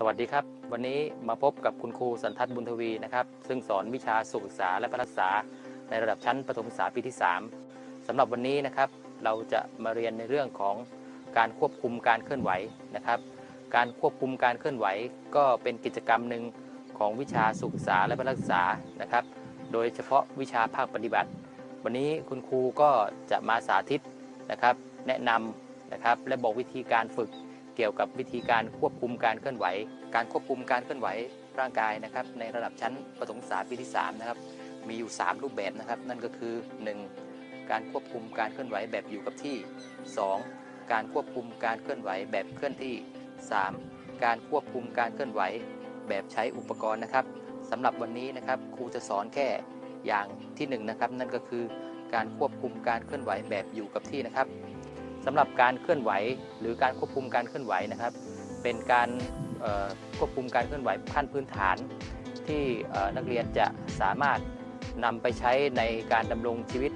สวัสดีครับ วันนี้มาพบกับคุณครูสันทัศน์บุญทวีนะครับ ซึ่งสอนวิชาสุขศึกษาและพัฒนาศึกษา ในระดับชั้นประถมศึกษาปีที่ 3สำหรับวันนี้นะครับ เราจะมาเรียนในเรื่องของการควบคุมการเคลื่อนไหวนะครับ การควบคุมการเคลื่อนไหว ก็เป็นกิจกรรมหนึ่งของวิชาสุขศึกษาและพัฒนาศึกษานะครับ โดยเฉพาะวิชาภาคปฏิบัติ วันนี้คุณครูก็จะมาสาธิตนะครับ แนะนำนะครับ และบอกวิธีการฝึก เกี่ยวกับวิธีการควบคุมการเคลื่อนไหว การควบคุมการเคลื่อนไหวร่างกายนะครับในระดับชั้นประถมศึกษาปีที่3นะครับมีอยู่ 3 รูปแบบนะครับ นั่นก็คือ 1. การควบคุมการเคลื่อนไหวแบบอยู่กับที่ 2. การควบคุมการเคลื่อนไหวแบบเคลื่อนที่ 3. การควบคุมการเคลื่อนไหวแบบใช้อุปกรณ์นะครับสำหรับวันนี้นะครับครูจะสอนแค่อย่างที่1นะครับนั่นก็คือการควบคุมการเคลื่อนไหวแบบอยู่กับที่นะครับ สำหรับการเคลื่อนไหว หรือการควบคุมการเคลื่อนไหวนะครับ เป็นการควบคุมการเคลื่อนไหวขั้นพื้นฐาน ที่นักเรียนจะสามารถนำไปใช้ในการดำรงชีวิต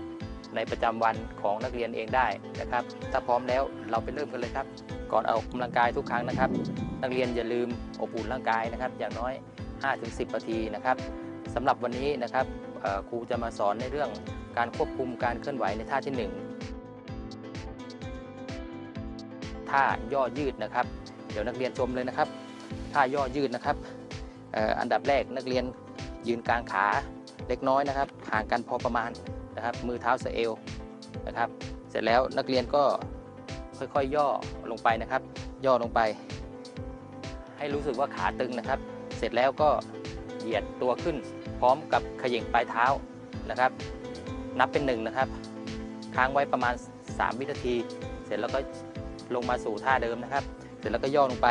ในประจำวันของนักเรียนเองได้นะครับ ถ้าพร้อมแล้วเราไปเริ่มกันเลยครับ ก่อนออกกำลังกายทุกครั้งนะครับ นักเรียนอย่าลืมอบอุ่นร่างกายนะครับ อย่างน้อย 5-10นาทีนะครับสำหรับวันนี้นะครับครูจะมาสอนในเรื่องการควบคุมการเคลื่อนไหวในท่าที่ 1 ท่าย่อยืดนะครับ เดี๋ยวนักเรียนชมเลยนะครับ ท่าย่อยืดนะครับอันดับแรกนักเรียนยืนกลางขาเล็กน้อยนะครับ ห่างกันพอประมาณนะครับ มือเท้าสะเอวนะครับ เสร็จแล้วนักเรียนก็ค่อยๆย่อลงไปนะครับ ย่อลงไป ให้รู้สึกว่าขาตึงนะครับ เสร็จแล้วก็เหยียดตัวขึ้นพร้อมกับขย่งปลายเท้านะครับ นับเป็นหนึ่งนะครับ ค้างไว้ประมาณ 3 วินาที เสร็จแล้วก็ ลงมาสู่ท่าเดิมนะครับ เสร็จแล้วก็ย่อลงไป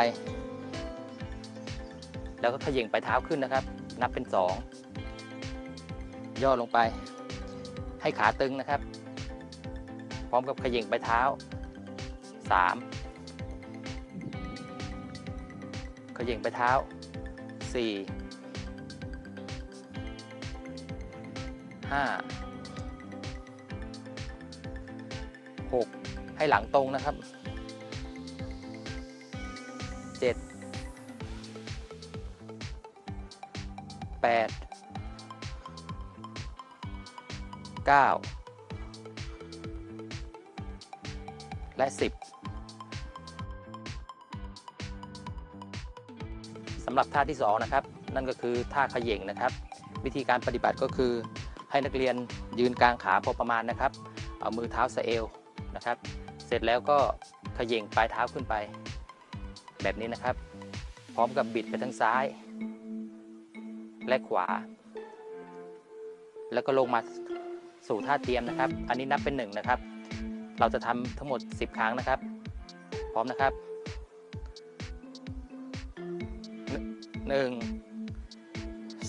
แล้วก็ขย่งไปเท้าขึ้นนะครับ นับเป็น 2 ย่อลงไป ให้ขาตึงนะครับ พร้อมกับขย่งไปเท้า 3 ขย่งปลายเท้า 4 5 6 ให้หลังตรงนะครับ 8 9 และ 10สำหรับท่าที่ 2 นะครับ นั่นก็คือท่าขย่งนะครับ วิธีการปฏิบัติก็คือให้นักเรียนยืนกลางขาพอประมาณนะครับ เอามือเท้าสะเอวนะครับ เสร็จแล้วก็ขย่งปลายเท้าขึ้นไป แบบนี้นะครับ พร้อมกับบิดไปทางซ้าย และขวา แล้วก็ลงมาสู่ท่าเตรียมนะครับ อันนี้นับเป็นหนึ่งนะครับ เราจะทำทั้งหมด 10 ครั้งนะครับ พร้อมนะครับหนึ่ง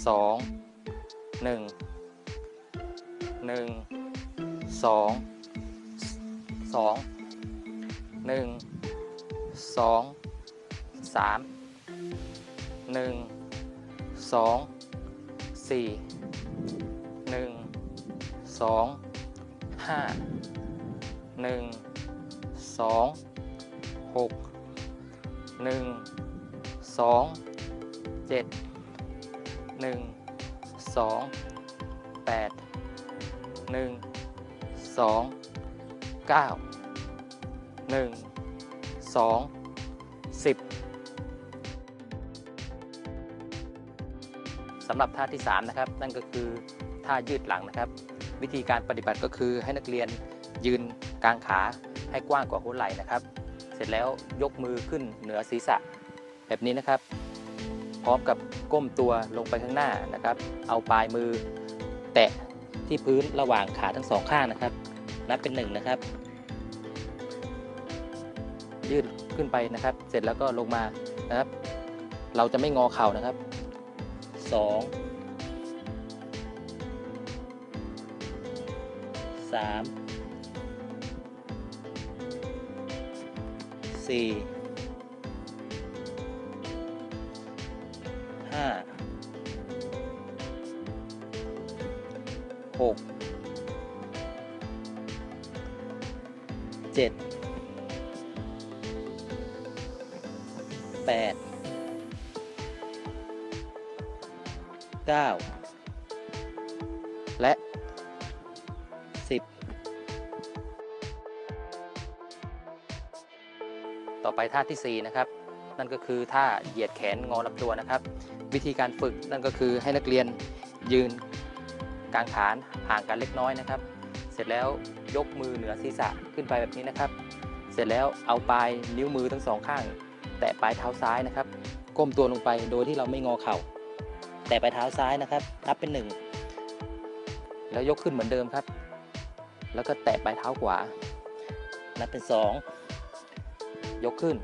สองหนึ่งหนึ่งสองสองหนึ่งสองสามหนึ่ง สองสี่หนึ่งสองห้าหนึ่งสองหกหนึ่งสองเจ็ดหนึ่งสองแปดหนึ่งสองเก้าหนึ่งสองสิบ สำหรับท่าที่3นะครับนั่นก็คือท่ายืดหลังนะครับ วิธีการปฏิบัติก็คือให้นักเรียนยืนกลางขาให้กว้างกว่าหัวไหล่นะครับ เสร็จแล้วยกมือขึ้นเหนือศีรษะ แบบนี้นะครับ พร้อมกับก้มตัวลงไปข้างหน้านะครับ เอาปลายมือ แตะที่พื้นระหว่างขาทั้งสองข้างนะครับ นับเป็นหนึ่งนะครับ ยืดขึ้นไปนะครับ เสร็จแล้วก็ลงมานะครับ เราจะไม่งอเข่านะครับ สองสามสี่ห้าหกเจ็ดแปด เก้าและสิบต่อไปท่าที่ 4 นะครับ นั่นก็คือท่าเหยียดแขนงอลำตัวนะครับ วิธีการฝึกนั่นก็คือให้นักเรียนยืนกางขาห่างกันเล็กน้อยนะครับ เสร็จแล้วยกมือเหนือศีรษะขึ้นไปแบบนี้นะครับ เสร็จแล้วเอาปลายนิ้วมือทั้งสองข้าง แตะปลายเท้าซ้ายนะครับ ก้มตัวลงไปโดยที่เราไม่งอเข่า แต่ไปเท้าซ้ายนะครับนับเป็น 1 แล้วยกขึ้นเหมือนเดิมครับ แล้วก็แตะไปเท้าขวา นับเป็น 2 ยกขึ้น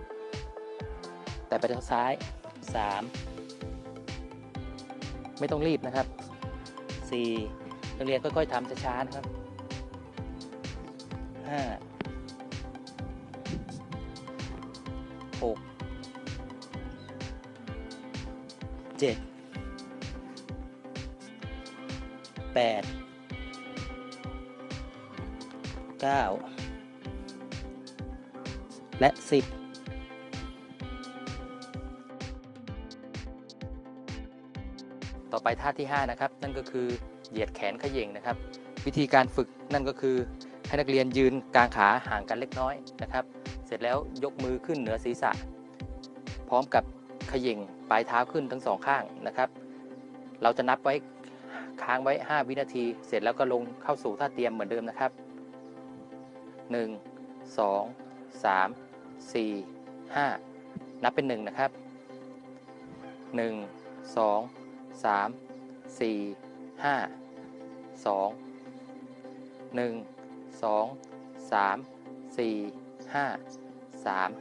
แตะไปเท้าซ้าย 3 ไม่ต้องรีบนะครับ 4 นักเรียนค่อย ๆทำช้าๆนะครับ 5 6 7 แปดเก้าและสิบต่อไปท่าที่ 5 นะครับ นั่นก็คือเหยียดแขนขย่งนะครับ วิธีการฝึกนั่นก็คือให้นักเรียนยืนกางขาห่างกันเล็กน้อยนะครับ เสร็จแล้วยกมือขึ้นเหนือศีรษะ พร้อมกับขย่งปลายเท้าขึ้นทั้งสองข้างนะครับ เราจะนับไว้ ค้างไว้ 5 วินาที เสร็จแล้วก็ลงเข้าสู่ท่าเตรียมเหมือนเดิมนะครับ 1 2 3 4 5 นับเป็น 1 นะครับ 1 2 3 4 5 2 1 2 3 4 5 3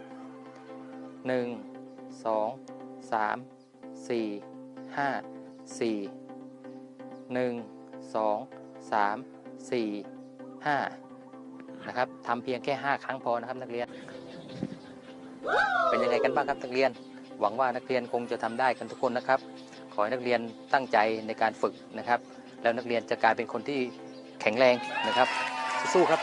1 2 3 4 5 4 1 2 3 4 5นะครับทำเพียงแค่ 5 ครั้งพอนะครับนักเรียน เป็นยังไงกันบ้างครับนักเรียน หวังว่านักเรียนคงจะทำได้กันทุกคนนะครับ ขอให้นักเรียนตั้งใจในการฝึกนะครับ แล้วนักเรียนจะกลายเป็นคนที่แข็งแรงนะครับสู้ครับ